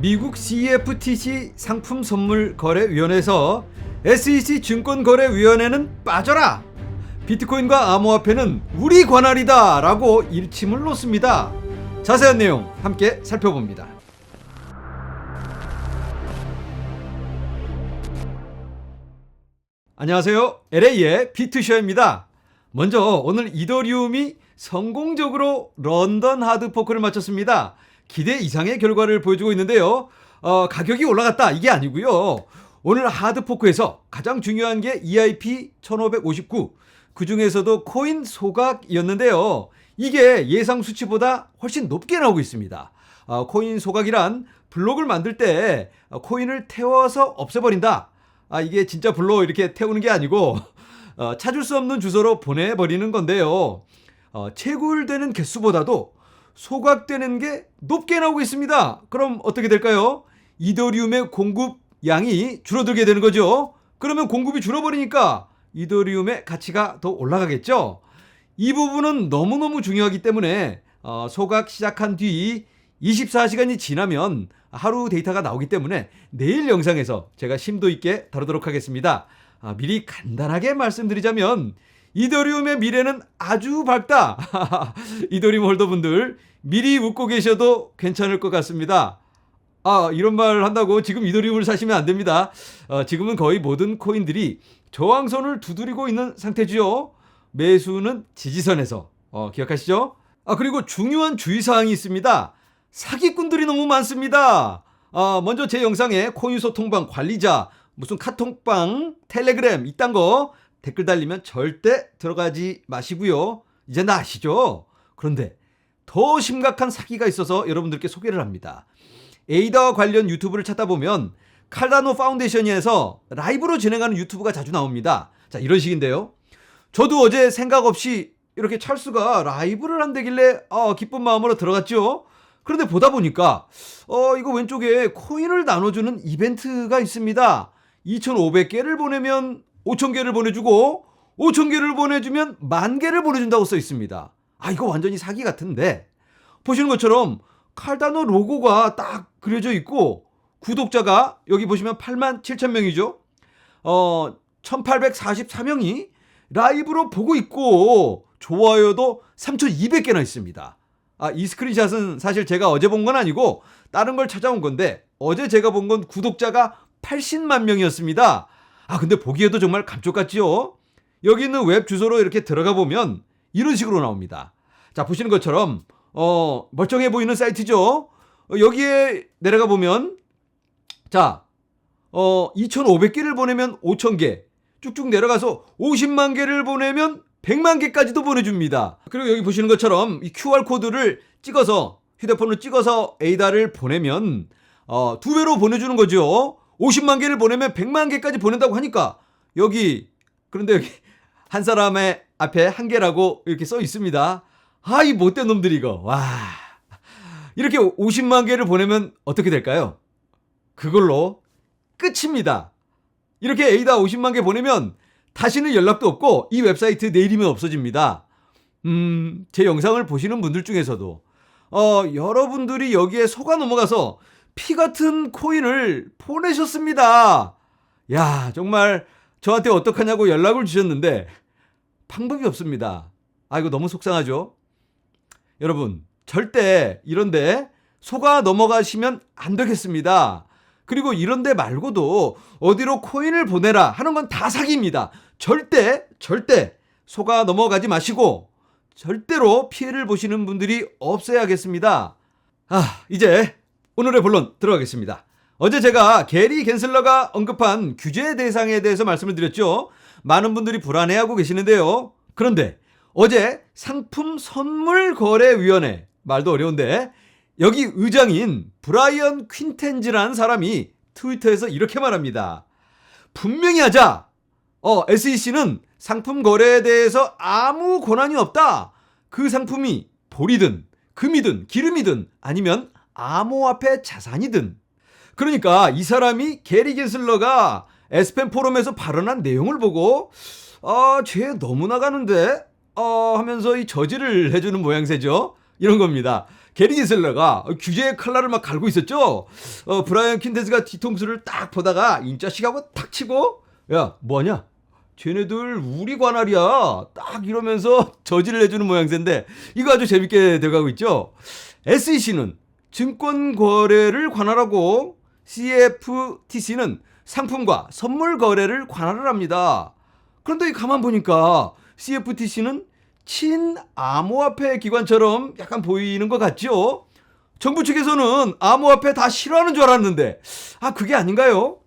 미국 CFTC 상품 선물 거래위원회에서 SEC 증권거래위원회는 빠져라. 비트코인과 암호화폐는 우리 관할이다 라고 일침을 놓습니다. 자세한 내용 함께 살펴봅니다. 안녕하세요. LA의 비트쇼입니다. 먼저 오늘 이더리움이 성공적으로 런던 하드포크를 마쳤습니다. 기대 이상의 결과를 보여주고 있는데요. 어, 가격이 올라갔다 이게 아니고요. 오늘 하드포크에서 가장 중요한 게 EIP 1559. 그 중에서도 코인 소각이었는데요. 이게 예상 수치보다 훨씬 높게 나오고 있습니다. 어, 코인 소각이란 블록을 만들 때 어, 코인을 태워서 없애버린다. 아, 이게 진짜 불로 이렇게 태우는 게 아니고, 어, 찾을 수 없는 주소로 보내버리는 건데요. 어, 채굴되는 개수보다도 소각되는 게 높게 나오고 있습니다. 그럼 어떻게 될까요? 이더리움의 공급 양이 줄어들게 되는 거죠. 그러면 공급이 줄어버리니까 이더리움의 가치가 더 올라가겠죠. 이 부분은 너무너무 중요하기 때문에 어, 소각 시작한 뒤 24시간이 지나면 하루 데이터가 나오기 때문에 내일 영상에서 제가 심도 있게 다루도록 하겠습니다. 아, 미리 간단하게 말씀드리자면 이더리움의 미래는 아주 밝다. 이더리움 홀더분들 미리 웃고 계셔도 괜찮을 것 같습니다. 아, 이런 말 한다고 지금 이더리움을 사시면 안 됩니다. 어, 지금은 거의 모든 코인들이 저항선을 두드리고 있는 상태지요. 매수는 지지선에서. 어, 기억하시죠? 아, 그리고 중요한 주의사항이 있습니다. 사기꾼들이 너무 많습니다. 아, 먼저 제 영상에 코인 소통방 관리자, 무슨 카톡방, 텔레그램, 이딴 거 댓글 달리면 절대 들어가지 마시고요. 이제 나 아시죠? 그런데 더 심각한 사기가 있어서 여러분들께 소개를 합니다. 에이다와 관련 유튜브를 찾다 보면 칼다노 파운데이션에서 라이브로 진행하는 유튜브가 자주 나옵니다. 자, 이런 식인데요. 저도 어제 생각 없이 이렇게 찰수가 라이브를 한다길래 어, 기쁜 마음으로 들어갔죠. 그런데 보다 보니까 어, 이거 왼쪽에 코인을 나눠주는 이벤트가 있습니다. 2,500개를 보내면 5,000개를 보내주고 5,000개를 보내주면 만 개를 보내준다고 써 있습니다. 아, 이거 완전히 사기 같은데 보시는 것처럼 칼다노 로고가 딱 그려져 있고 구독자가 여기 보시면 8만 7천 명이죠. 어, 1844명이 라이브로 보고 있고 좋아요도 3200개나 있습니다. 아, 이 스크린샷은 사실 제가 어제 본 건 아니고 다른 걸 찾아온 건데 어제 제가 본 건 구독자가 80만 명이었습니다. 아, 근데 보기에도 정말 감쪽 같지요? 여기 있는 웹 주소로 이렇게 들어가 보면 이런 식으로 나옵니다. 자, 보시는 것처럼 어, 멀쩡해 보이는 사이트죠? 어, 여기에 내려가 보면 자, 어, 2,500개를 보내면 5,000개. 쭉쭉 내려가서 50만 개를 보내면 100만 개까지도 보내줍니다. 그리고 여기 보시는 것처럼 이 QR코드를 찍어서 휴대폰을 찍어서 에이다를 보내면 어, 두 배로 보내주는 거죠. 50만 개를 보내면 100만 개까지 보낸다고 하니까 여기 그런데 여기 한 사람의 앞에 한 개라고 이렇게 써 있습니다. 아, 이 못된 놈들이 이거. 와. 이렇게 50만 개를 보내면 어떻게 될까요? 그걸로 끝입니다. 이렇게 에이다 50만 개 보내면 다시는 연락도 없고 이 웹사이트 내일이면 없어집니다. 음, 제 영상을 보시는 분들 중에서도 어, 여러분들이 여기에 속아 넘어가서 피 같은 코인을 보내셨습니다. 야, 정말 저한테 어떡하냐고 연락을 주셨는데 방법이 없습니다. 아, 이거 너무 속상하죠? 여러분, 절대 이런데 속아 넘어가시면 안 되겠습니다. 그리고 이런데 말고도 어디로 코인을 보내라 하는 건 다 사기입니다. 절대, 절대 속아 넘어가지 마시고 절대로 피해를 보시는 분들이 없어야겠습니다. 아, 이제 오늘의 본론 들어가겠습니다. 어제 제가 게리 겐슬러가 언급한 규제 대상에 대해서 말씀을 드렸죠. 많은 분들이 불안해하고 계시는데요. 그런데 어제 상품 선물 거래위원회 말도 어려운데 여기 의장인 브라이언 퀸텐즈라는 사람이 트위터에서 이렇게 말합니다. 분명히 하자. 어, SEC는 상품 거래에 대해서 아무 권한이 없다. 그 상품이 볼이든 금이든 기름이든 아니면 암호화폐 자산이든. 그러니까 이 사람이 게리 겐슬러가 에스펜 포럼에서 발언한 내용을 보고 아, 쟤 너무 나가는데 어 하면서 이 저지를 해주는 모양새죠. 이런 겁니다. 게리 게슬러가 규제의 칼날을 막 갈고 있었죠. 어, 브라이언 킨테스가 뒤통수를 딱 보다가 임자식하고 탁 치고 야 뭐하냐? 쟤네들 우리 관할이야. 딱 이러면서 저지를 해주는 모양새인데 이거 아주 재밌게 돼가고 있죠. SEC는 증권 거래를 관할하고 CFTC는 상품과 선물 거래를 관할을 합니다. 그런데 가만 보니까 CFTC는 친암호화폐 기관처럼 약간 보이는 것 같죠? 정부 측에서는 암호화폐 다 싫어하는 줄 알았는데 아 그게 아닌가요?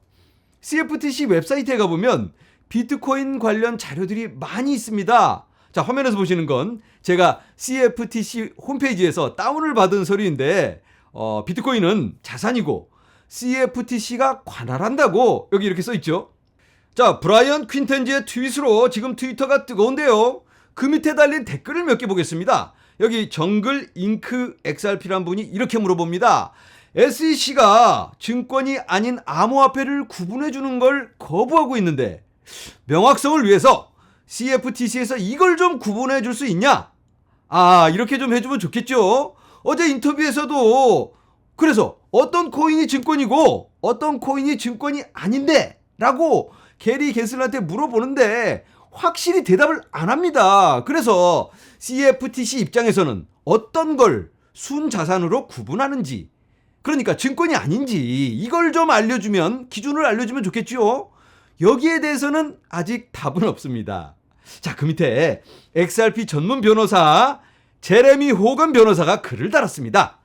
CFTC 웹사이트에 가보면 비트코인 관련 자료들이 많이 있습니다. 자, 화면에서 보시는 건 제가 CFTC 홈페이지에서 다운을 받은 서류인데, 어, 비트코인은 자산이고 CFTC가 관할한다고 여기 이렇게 써 있죠. 자, 브라이언 퀸텐즈의 트윗으로 지금 트위터가 뜨거운데요. 그 밑에 달린 댓글을 몇 개 보겠습니다. 여기 정글 잉크 XRP란 분이 이렇게 물어봅니다. SEC가 증권이 아닌 암호화폐를 구분해 주는 걸 거부하고 있는데 명확성을 위해서 CFTC에서 이걸 좀 구분해 줄 수 있냐? 아, 이렇게 좀 해주면 좋겠죠? 어제 인터뷰에서도 그래서 어떤 코인이 증권이고 어떤 코인이 증권이 아닌데 라고 게리 겐슬한테 물어보는데 확실히 대답을 안 합니다. 그래서 CFTC 입장에서는 어떤 걸 순자산으로 구분하는지 그러니까 증권이 아닌지 이걸 좀 알려주면 기준을 알려주면 좋겠지요. 여기에 대해서는 아직 답은 없습니다. 자, 그 밑에 XRP 전문 변호사 제레미 호건 변호사가 글을 달았습니다.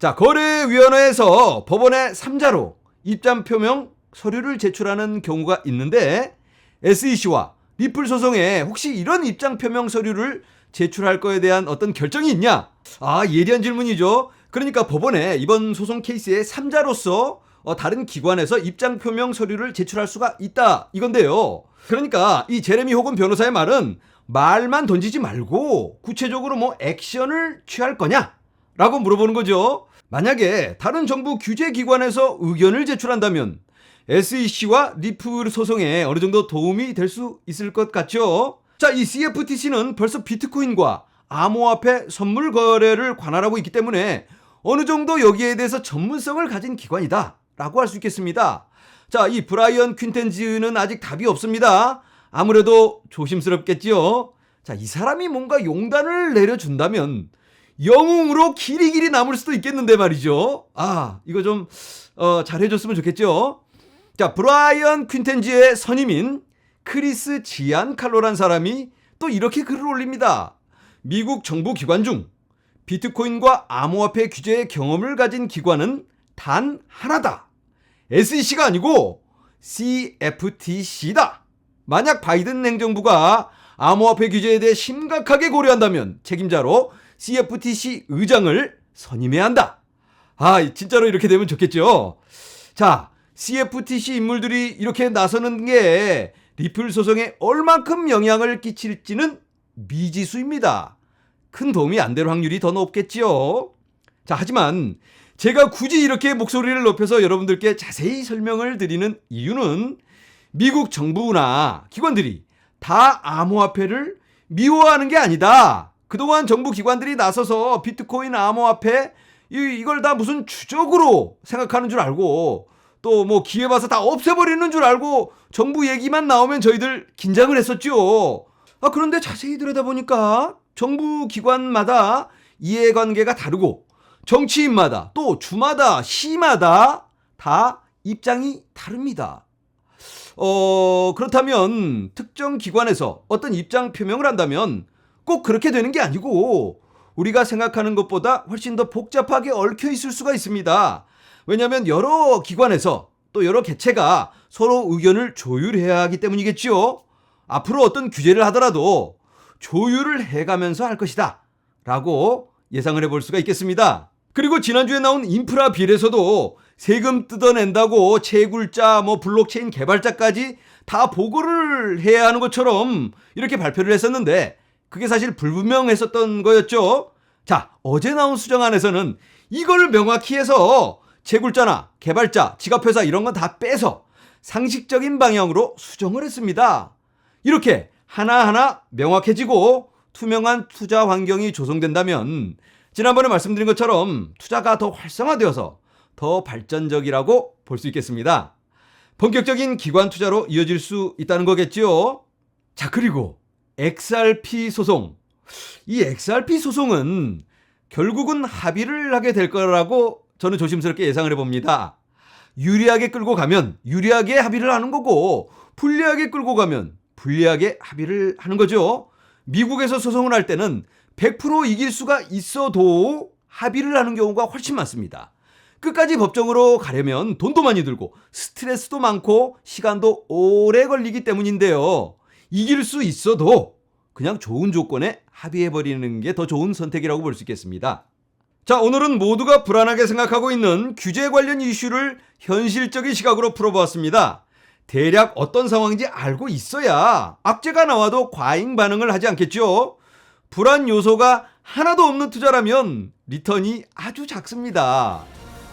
자, 거래위원회에서 법원에 3자로 입장 표명 서류를 제출하는 경우가 있는데 SEC와 리플 소송에 혹시 이런 입장 표명 서류를 제출할 거에 대한 어떤 결정이 있냐? 아, 예리한 질문이죠. 그러니까 법원에 이번 소송 케이스의 3자로서 어, 다른 기관에서 입장 표명 서류를 제출할 수가 있다 이건데요. 그러니까 이 제레미 호건 변호사의 말은 말만 던지지 말고 구체적으로 뭐 액션을 취할 거냐라고 물어보는 거죠. 만약에 다른 정부 규제 기관에서 의견을 제출한다면 SEC와 리플 소송에 어느 정도 도움이 될 수 있을 것 같죠. 자, 이 CFTC는 벌써 비트코인과 암호화폐 선물 거래를 관할하고 있기 때문에 어느 정도 여기에 대해서 전문성을 가진 기관이다. 라고 할 수 있겠습니다. 자, 이 브라이언 퀸텐즈는 아직 답이 없습니다. 아무래도 조심스럽겠지요. 자, 이 사람이 뭔가 용단을 내려준다면 영웅으로 길이 길이 남을 수도 있겠는데 말이죠. 아, 이거 좀, 어, 잘해줬으면 좋겠죠. 자, 브라이언 퀸텐즈의 선임인 크리스 지안 칼로란 사람이 또 이렇게 글을 올립니다. 미국 정부 기관 중 비트코인과 암호화폐 규제의 경험을 가진 기관은 단 하나다. SEC가 아니고 CFTC다. 만약 바이든 행정부가 암호화폐 규제에 대해 심각하게 고려한다면 책임자로 CFTC 의장을 선임해야 한다. 아, 진짜로 이렇게 되면 좋겠죠. 자, CFTC 인물들이 이렇게 나서는 게 리플 소송에 얼만큼 영향을 끼칠지는 미지수입니다. 큰 도움이 안 될 확률이 더 높겠지요. 자, 하지만 제가 굳이 이렇게 목소리를 높여서 여러분들께 자세히 설명을 드리는 이유는 미국 정부나 기관들이 다 암호화폐를 미워하는 게 아니다. 그동안 정부 기관들이 나서서 비트코인 암호화폐 이, 이걸 다 무슨 주적으로 생각하는 줄 알고 또 뭐 기회 봐서 다 없애버리는 줄 알고 정부 얘기만 나오면 저희들 긴장을 했었죠. 아, 그런데 자세히 들여다보니까 정부 기관마다 이해관계가 다르고 정치인마다 또 주마다 시마다 다 입장이 다릅니다. 어, 그렇다면 특정 기관에서 어떤 입장 표명을 한다면 꼭 그렇게 되는 게 아니고 우리가 생각하는 것보다 훨씬 더 복잡하게 얽혀 있을 수가 있습니다. 왜냐하면 여러 기관에서 또 여러 개체가 서로 의견을 조율해야 하기 때문이겠지요. 앞으로 어떤 규제를 하더라도 조율을 해가면서 할 것이다. 라고 예상을 해볼 수가 있겠습니다. 그리고 지난주에 나온 인프라 빌에서도 세금 뜯어낸다고 채굴자, 뭐 블록체인 개발자까지 다 보고를 해야 하는 것처럼 이렇게 발표를 했었는데 그게 사실 불분명했었던 거였죠. 자, 어제 나온 수정안에서는 이걸 명확히 해서 채굴자나 개발자, 지갑회사 이런 건 다 빼서 상식적인 방향으로 수정을 했습니다. 이렇게 하나하나 명확해지고 투명한 투자 환경이 조성된다면 지난번에 말씀드린 것처럼 투자가 더 활성화되어서 더 발전적이라고 볼 수 있겠습니다. 본격적인 기관 투자로 이어질 수 있다는 거겠지요. 자, 그리고 XRP 소송. 이 XRP 소송은 결국은 합의를 하게 될 거라고 저는 조심스럽게 예상을 해봅니다. 유리하게 끌고 가면 유리하게 합의를 하는 거고, 불리하게 끌고 가면 불리하게 합의를 하는 거죠. 미국에서 소송을 할 때는 100% 이길 수가 있어도 합의를 하는 경우가 훨씬 많습니다. 끝까지 법정으로 가려면 돈도 많이 들고 스트레스도 많고 시간도 오래 걸리기 때문인데요. 이길 수 있어도 그냥 좋은 조건에 합의해버리는 게 더 좋은 선택이라고 볼 수 있겠습니다. 자, 오늘은 모두가 불안하게 생각하고 있는 규제 관련 이슈를 현실적인 시각으로 풀어보았습니다. 대략 어떤 상황인지 알고 있어야 악재가 나와도 과잉 반응을 하지 않겠죠? 불안 요소가 하나도 없는 투자라면 리턴이 아주 작습니다.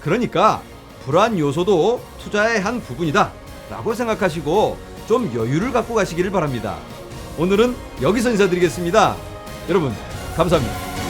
그러니까 불안 요소도 투자의 한 부분이다 라고 생각하시고 좀 여유를 갖고 가시기를 바랍니다. 오늘은 여기서 인사드리겠습니다. 여러분, 감사합니다.